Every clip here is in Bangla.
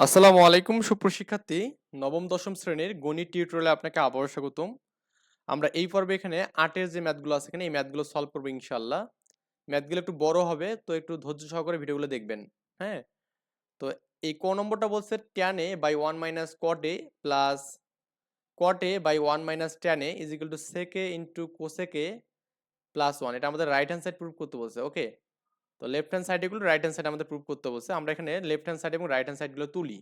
আসসালামু আলাইকুম সুপ্রশিক্ষার্থী নবম, দশম শ্রেণির গণিত টিউটোরিয়ালে আপনাকে আবারও স্বাগতম। আমরা এই পর্বে এখানে আটের যে ম্যাথগুলো আছে এখানে এই ম্যাথগুলো সলভ করব ইনশাল্লাহ ম্যাথগুলো একটু বড় হবে, তো একটু ধৈর্য সহকারে ভিডিওগুলো দেখবেন হ্যাঁ? তো এই ক নম্বরটা বলছে tan by one minus cot plus cot by one minus tan is equal to sec into cosec plus one এটা আমাদের রাইট হ্যান্ড সাইড প্রুভ করতে বলছে ওকে তো লেফট হ্যান্ড সাইড এগুলো রাইট হ্যান্ড সাইড আমাদের প্রুভ করতে বলছে। আমরা এখানে লেফট হ্যান্ড সাইড এবং রাইট হ্যান্ড সাইডগুলো তুলি।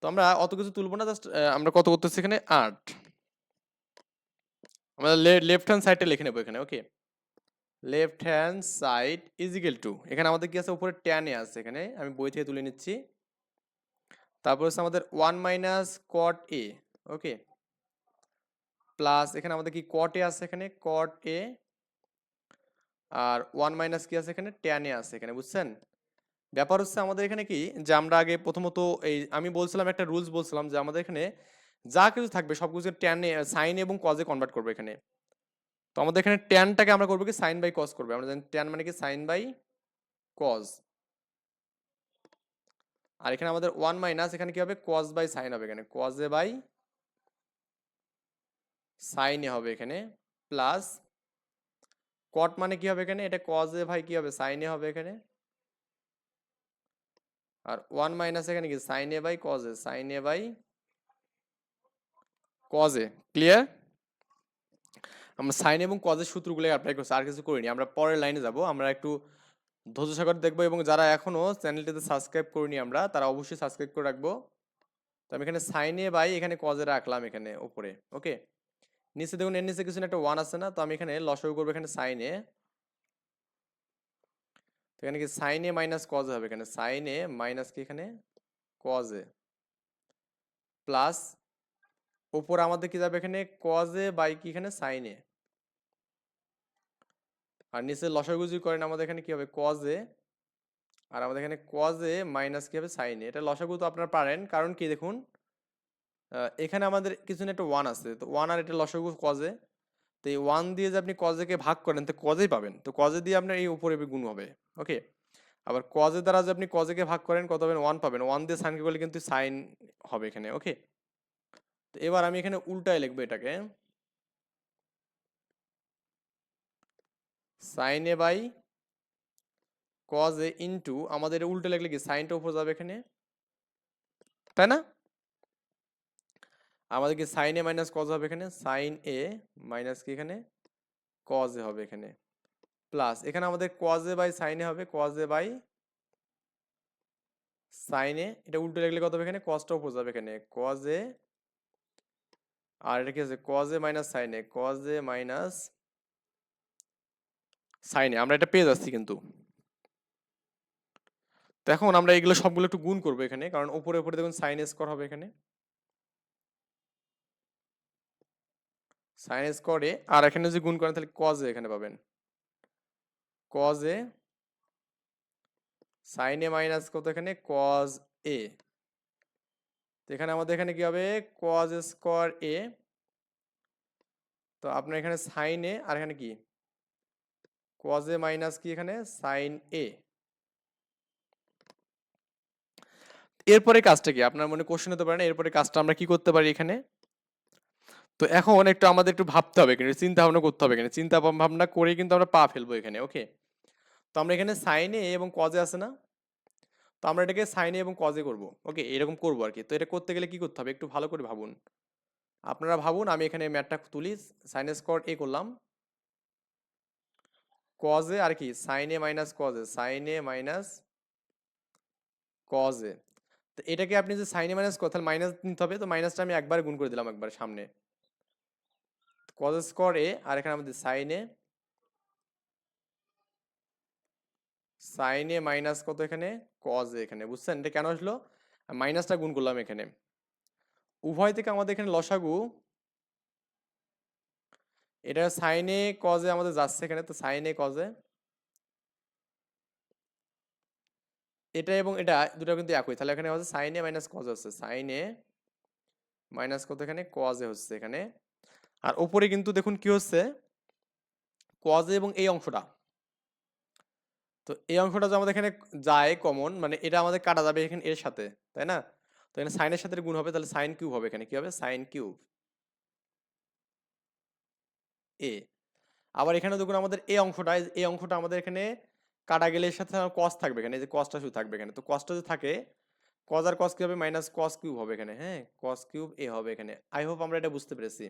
তো আমরা অত কিছু তুলবো না জাস্ট আমরা কত করতেছি এখানে? আট। আমরা লেফট হ্যান্ড সাইডটা লিখে নেব এখানে okay left hand side is equal to এখানে আমাদের কি আছে? উপরে ট্যানে আছে এখানে, আমি বই থেকে তুলে নিচ্ছি। তারপর হচ্ছে আমাদের one minus cot A okay plus এখানে আমাদের কি কট এ আছে এখানে? কট এ আর ওয়ান মাইনাস কি আছে এখানে? ট্যানে আছে এখানে, বুঝছেন? ব্যাপার হচ্ছে আমাদের এখানে কি? যে আমরা আগে প্রথমত এই, আমি বলছিলাম একটা রুলস বলছিলাম যে আমাদের এখানে যা কিছু থাকবে, সব কিছু ট্যানে সাইন এবং কজে কনভার্ট করব এখানে। তো আমাদের এখানে ট্যানটাকে আমরা করব কি? সাইন বাই কজ করবে। আমরা জানি ট্যান মানে কি? সাইন বাই কজ আর এখানে আমাদের ওয়ান মাইনাস এখানে কি হবে? কজ বাই সাইন হবে এখানে। কজে বাই সাইনে হবে এখানে। প্লাস কট মানে কি হবে এখানে? এটা কজে ভাই কি হবে? সাইনে হবে এখানে। আর ওয়ান মাইনাস এখানে কি? Sine by cos sine by cos clear আমরা সাইন এবং কজের সূত্রগুলো অ্যাপ্লাই করছি, আর কিছু করিনি। আমরা পরের লাইনে যাব। আমরা একটু ধৈর্য সাগর দেখব এবং যারা এখনও চ্যানেলটিতে সাবস্ক্রাইব করিনি আমরা, তারা অবশ্যই সাবস্ক্রাইব করে রাখব। তো আমি এখানে সাইন বাই এখানে কজে রাখলাম এখানে উপরে। ওকে নিচে দেখুন, এর নিচে কিছু একটা ওয়ান আছে না, তো আমি এখানে লসও করব এখানে সাইন এ। তো এখানে কি সাইন এ মাইনাস কজ হবে এখানে? সাইন এ মাইনাস কি এখানে? কজ এ। প্লাস উপর আমাদের কি যাবে এখানে? কজ বাই কি এখানে? সাইন আর নিচে লসাগুজি করেন, আমাদের এখানে কি হবে? কজ আর আমাদের এখানে কজ মাইনাস কি হবে? সাইন এটা লসাগু তো আপনারা পারেন, কারণ কি দেখুন এখানে আমাদের কিছু না একটা ওয়ান আছে। তো ওয়ান আর এটা লসাগু কজে তো এই ওয়ান দিয়ে যে আপনি কজেকে ভাগ করেন, তো কজেই পাবেন। তো কজে দিয়ে আপনার এই উপরে গুণ হবে। ওকে আবার কজে দ্বারা যে আপনি কজেকে ভাগ করেন, কত পাবেন? ওয়ান পাবেন। ওয়ান দিয়ে সাইনকে করলে কিন্তু সাইন হবে এখানে। ওকে তো এবার আমি এখানে উল্টায় লিখব এটাকে। Sine A by cos A into আমাদের উল্টে লিখলে কি? সাইনটা উপর যাবে এখানে। তাই না? আমাদের কি সাইন এ মাইনাস কজ হবে এখানে। সাইন এ মাইনাস কি এখানে? কজ হবে এখানে। প্লাস এখানে আমাদের কজ বাই সাইন হবে। কজ বাই সাইন এটা উল্টো লিখলে কত হবে এখানে? কজটা উপর যাবে এখানে। কজ আর এটা কি আছে? Cos minus sine cos minus sine আমরা এটা পেয়ে যাচ্ছি কিন্তু। তো এখন আমরা এগুলো সবগুলো একটু গুণ করব এখানে, কারণ উপরে উপরে দেখুন সাইন স্কোয়ার হবে এখানে। সাইন স্কোয়ারে আর এখানে যদি গুণ করেন, তাহলে কজ এখানে পাবেন। কজ সাইন এ মাইনাস কত এখানে? কজ এ এখানে আমাদের এখানে কি হবে? কজ স্কোয়ার এ তো আপনার এখানে সাইন এ আর এখানে কি? কজ এ মাইনাস কি এখানে? সাইন এ এরপরে কাজটা কি? আপনার মনে কোশ্চেন হতে পারে না এরপরে কাজটা আমরা কি করতে পারি এখানে? তো এখন একটু আমাদের একটু ভাবতে হবে এখানে চিন্তা ভাবনা করতে হবে এখানে। চিন্তা ভাবনা করে কিন্তু আমরা পা ফেলব এখানে ওকে তো আমরা এখানে সাইনে এবং কজে আছে না? তো আমরা এটাকে সাইনে এবং কজে করব ওকে এরকম করব আর কি। তো এটা করতে গেলে কি করতে হবে? একটু ভালো করে ভাবুন। আপনারা ভাবুন, আমি এখানে ম্যাটটা তুলি সাইনে স্কোয়ার এ করলাম। কজে আর কি? সাইনে মাইনাস কজে সাইনে মাইনাস কজে তো এটাকে আপনি যে সাইনে মাইনাস কজ তাহলে মাইনাস নিতে হবে, তো মাইনাসটা আমি একবার গুণ করে দিলাম একবার সামনে। কজ স্কোয়ার এ, আর এখানে আমাদের সাইনে সাইনে মাইনাস কত এখানে? কজ এখানে, বুঝছেন? এটা কেন আসলো? মাইনাসটা গুণ করলাম এখানে। উভয় থেকে আমাদের এখানে লসাগু, এটা সাইনে কজে আমাদের যাচ্ছে এখানে, তো সাইনে কজে এটা এবং এটা দুটো কিন্তু একই, তাহলে এখানে হচ্ছে সাইনে মাইনাস কজ হচ্ছে। সাইনে মাইনাস কত এখানে? কজে হচ্ছে এখানে। আর ওপরে কিন্তু দেখুন কি হচ্ছে? কজে এবং এই অংশটা। তো এই অংশটা যে আমাদের এখানে যায় কমন মানে এটা আমাদের কাটা যাবে এখানে এর সাথে, তাই না? তো এখানে সাইনের সাথে গুণ হবে, তাহলে সাইন কিউব হবে এখানে, কি হবে? সাইন কিউব এ আবার এখানে দেখুন আমাদের এই অংশটা এই অংশটা আমাদের এখানে কাটা গেলে এর সাথে কস থাকবে এখানে যে কসটা শুধু থাকবে এখানে। তো কসটা যদি থাকে কজ আর কস কি হবে? মাইনাস কস কিউব হবে এখানে হ্যাঁ? কস কিউব এ হবে এখানে। আই হোপ আমরা এটা বুঝতে পেরেছি।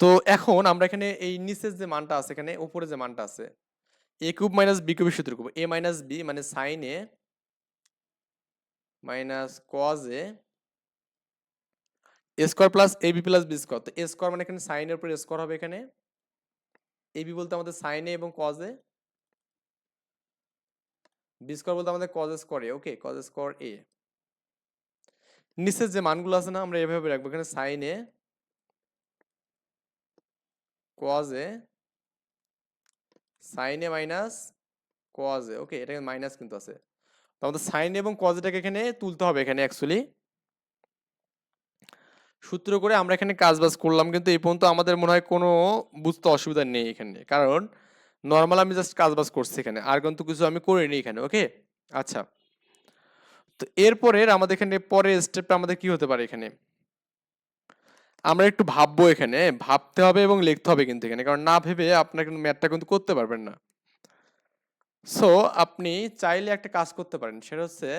তো এখন আমরা এখানে এই নিচের যে মানটা আছে, এখানে উপরে যে মানটা আছে এ কিউব মাইনাস বি কিউবের সূত্র করব। এ মাইনাস বি মানে sine A minus cos A square plus A B plus B square. তো এ স্কোয়ার মানে এখানে সাইনের উপর স্কোয়ার হবে এখানে। এ বি বলতে আমাদের সাইন এবং কজ বি স্কোয়ার বলতে আমাদের cos square A okay cos square A নিচের যে মানগুলো আছে না, আমরা এভাবে রাখব। এখানে sine A cos A sine A minus cos A okay এটা মাইনাস কিন্তু আছে। তো আমাদের সাইন এবং কজ এটাকে এখানে তুলতে হবে এখানে অ্যাকচুয়ালি সূত্র করে আমরা এখানে কাজ বাজ করলাম, কিন্তু এই পর্যন্ত আমাদের মনে হয় কোনো বুঝতে অসুবিধা নেই এখানে। কারণ নর্মাল আমি জাস্ট কাজ বাজ করছি এখানে, আর কিন্তু কিছু আমি করিনি এখানে ওকে আচ্ছা। তো এরপরের আমাদের এখানে পরের স্টেপটা আমাদের কি হতে পারে এখানে? আমরা একটু ভাববো এখানে, ভাবতে হবে এবং লিখতে হবে কিন্তু এখানে। কারণ না ভেবে আপনার কিন্তু ম্যাথটা কিন্তু করতে পারবেন না। সো আপনি চাইলে একটা কাজ করতে পারেন। সেটা হচ্ছে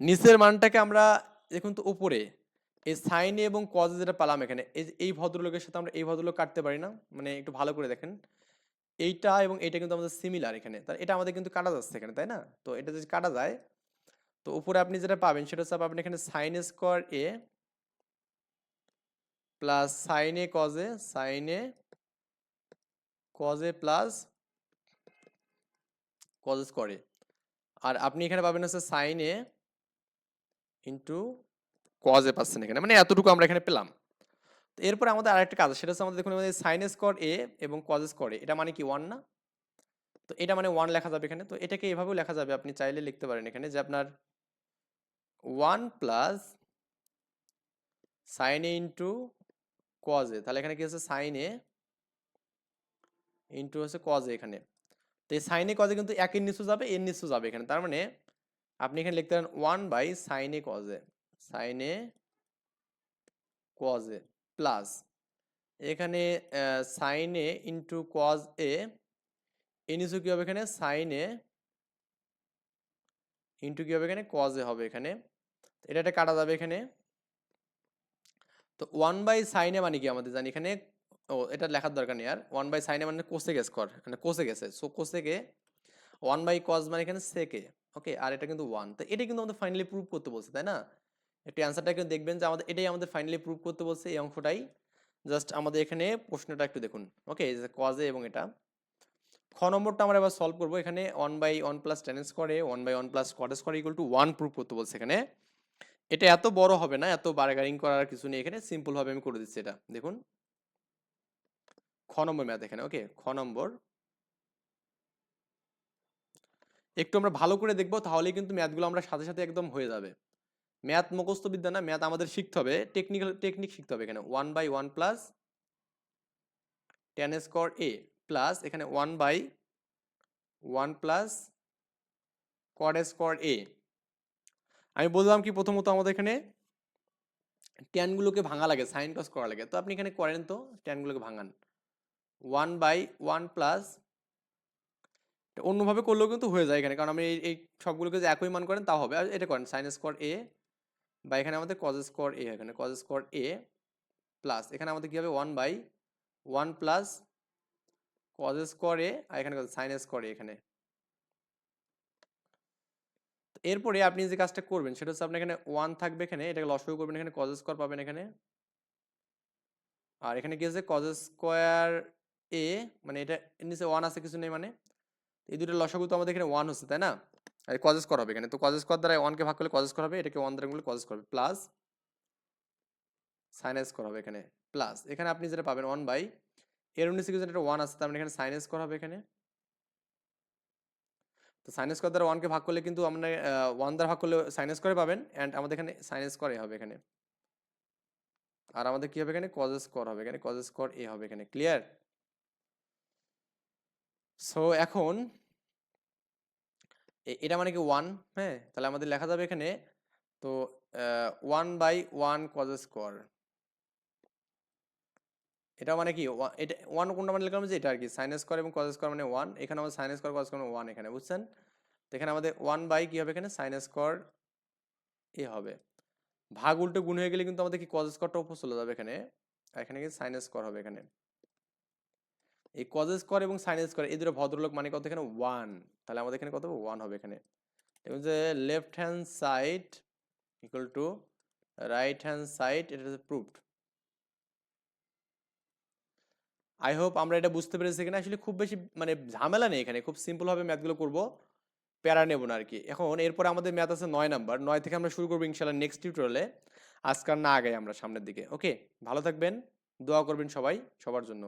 নিচের মানটাকে আমরা দেখুন তো উপরে, এই সাইনে এবং কজে যেটা পেলাম এখানে, এই ভদ্রলোকের সাথে আমরা এই ভদ্রলোক কাটতে পারি না মানে একটু ভালো করে দেখেন। এইটা এবং এটা কিন্তু আমাদের সিমিলার এখানে। এটা আমাদের কিন্তু কাটা যাচ্ছে এখানে, তাই না? তো এটা যদি কাটা যায় তো উপরে আপনি যেটা পাবেন সেটা হচ্ছে পাবেন এখানে sine square A plus sine A কজে sine A কজে plus cos square A আর আপনি এখানে পাবেন হচ্ছে সাইন এ ইন্টু কজে পাচ্ছেন এখানে মানে এতটুকু আমরা এখানে পেলাম। তো এরপরে আমাদের আরেকটা কাজ, সেটা হচ্ছে আমাদের দেখুন আমাদের সাইন স্কোয়ার এ এবং কজ স্কোয়ার এ এটা মানে কি ওয়ান না? তো এটা মানে ওয়ান লেখা যাবে এখানে, তো এটাকে এভাবেও লেখা যাবে, আপনি চাইলে লিখতে পারেন এখানে যে আপনার one plus sine A into cos A. তাহলে এখানে কি হচ্ছে? সাইন এ ইন্টু হচ্ছে কজ এ এখানে। তো এই সাইন সাইনে কজে কিন্তু একের নিচু যাবে, এর নিচু যাবে এখানে। তার মানে আপনি এখানে লিখতে পারেন ওয়ান বাই সাইন সাইনে কজে সাইনে কজে প্লাস এখানে সাইনে ইন্টু কজ এ এ নিচু কি হবে এখানে? সাইনে ইন্টু কি হবে এখানে? কজে হবে এখানে। এটা একটা কাটা যাবে এখানে। তো ওয়ান বাই সাইনে মানে কি আমাদের জানি? এখানে, ও, এটা লেখার দরকার নেই আর। ওয়ান বাই সাইনে মানে কোসে গেছে কর মানে কোসে গেছে so cosec one by cos মানে এখানে সেকে ওকে আর এটা কিন্তু ওয়ান তো এটা কিন্তু আমাদের ফাইনালি প্রুভ করতে বলছে, তাই না? একটু অ্যান্সারটা কিন্তু দেখবেন যে আমাদের, এটাই আমাদের ফাইনালি প্রুভ করতে বলছে এই অঙ্কটাই জাস্ট আমাদের এখানে প্রশ্নটা একটু দেখুন। ওকে কজে এবং এটা। খ নম্বরটা আমরা এবার সলভ করব। এখানে one by one plus tan স্কোয়ারে one by one plus cot square equal to one prove করতে বলছে এখানে। এটা এত বড় হবে না, এত বার্গারিং করার কিছু নেই এখানে সিম্পল ভাবে আমি করে দিচ্ছি এটা। দেখুন। খ নম্বর ম্যাথ এখানে ওকে খ নম্বর। একটু আমরা ভালো করে দেখব তাহলে কিন্তু ম্যাথগুলো আমরা সাথে সাথে একদম হয়ে যাবে। ম্যাথ মুখস্থ বিদ্যা না ম্যাথ আমাদের শিখতে হবে। টেকনিক্যাল টেকনিক শিখতে হবে এখানে। One by one plus tan square A plus এখানে one by one plus cot square A আমি বললাম কি প্রথমত আমাদের এখানে ট্যানগুলোকে ভাঙা লাগে সাইন কস করা লাগে। তো আপনি এখানে করেন তো ট্যানগুলোকে ভাঙান। ওয়ান বাই ওয়ান প্লাস অন্যভাবে করলেও কিন্তু হয়ে যায় এখানে, কারণ আমি এই সবগুলোকে যে একই মান করেন তাও হবে। আর এটা করেন সাইন স্কোয়ার এ বা এখানে আমাদের কজ স্কোয়ার এ এখানে কজ স্কোয়ার এ প্লাস এখানে আমাদের কী হবে? One by one plus cos square আর এখানে সাইন স্কোয়ার এখানে। এরপরে আপনি যে কাজটা করবেন, সেটা হচ্ছে আপনি এখানে ওয়ান থাকবে এখানে, এটাকে লসও করবেন এখানে কজ স্কোয়ার পাবেন এখানে। আর এখানে কি আছে কজ স্কোয়ার এ মানে এটা নিচে ওয়ান আছে, কিছু নেই মানে। এই দুটো লসাগু তো আমাদের এখানে ওয়ান হচ্ছে, তাই না? আর কজ স্কোয়ার হবে এখানে। তো কজ স্কোয়ার দ্বারা ওয়ানকে ভাগ করলে কজ স্কোয়ার হবে, এটাকে ওয়ান দ্বারা করলে কজ স্কোয়ার হবে প্লাস সাইন স্কোয়ার হবে এখানে প্লাস এখানে আপনি যেটা পাবেন ওয়ান বাই এর নিচে কিছু একটা ওয়ান আছে, তার মানে এখানে সাইন স্কোয়ার হবে এখানে। তো সাইন স্কোয়ার দ্বারা ওয়ানকে ভাগ করলে কিন্তু আমরা ওয়ান দ্বারা ভাগ করলে সাইন স্কোয়ারে পাবেন অ্যান্ড আমাদের এখানে সাইন স্কোয়ারে হবে এখানে। আর আমাদের কি হবে এখানে? কজ স্কোয়ার হবে এখানে। কজ স্কোয়ার এ হবে এখানে। ক্লিয়ার সো এখন এটা মানে কি ওয়ান হ্যাঁ? তাহলে আমাদের লেখা যাবে এখানে, তো one by one cos square এটা মানে কি? এটা ওয়ান কোনটা মানে লিখলাম যে এটা আর কি সাইন স্কোয়ার এবং কজ স্কোয়ার মানে ওয়ান এখানে আমাদের sine square cos square one এখানে, বুঝছেন? তো এখানে আমাদের ওয়ান বাই কী হবে এখানে? সাইন স্কোয়ার এ হবে। ভাগ উল্টো গুণ হয়ে গেলে কিন্তু আমাদের কি কজ স্কোয়ারটা উপর চলে যাবে এখানে, আর এখানে কি সাইন স্কোয়ার হবে এখানে। এই কজ স্কোয়ার এবং সাইন স্কোয়ার এই দুটো ভদ্রলোক মানে কত এখানে? ওয়ান তাহলে আমাদের এখানে কত হবে? ওয়ান হবে এখানে। এবং যে left hand side equal to right hand side এটা হচ্ছে প্রুফড আই হোপ আমরা এটা বুঝতে পেরেছি এখানে আসলে খুব বেশি মানে ঝামেলা নেই এখানে। খুব সিম্পলভাবে ম্যাথগুলো করব। প্যারা নেব না আর কি এখন এরপরে আমাদের ম্যাথ আছে নয় নাম্বার নয় থেকে আমরা শুরু করব ইনশাল্লাহ নেক্সট টিউটোরিয়ালে আজকাল না আগে আমরা সামনের দিকে। ওকে ভালো থাকবেন। দোয়া করবেন সবাই সবার জন্য।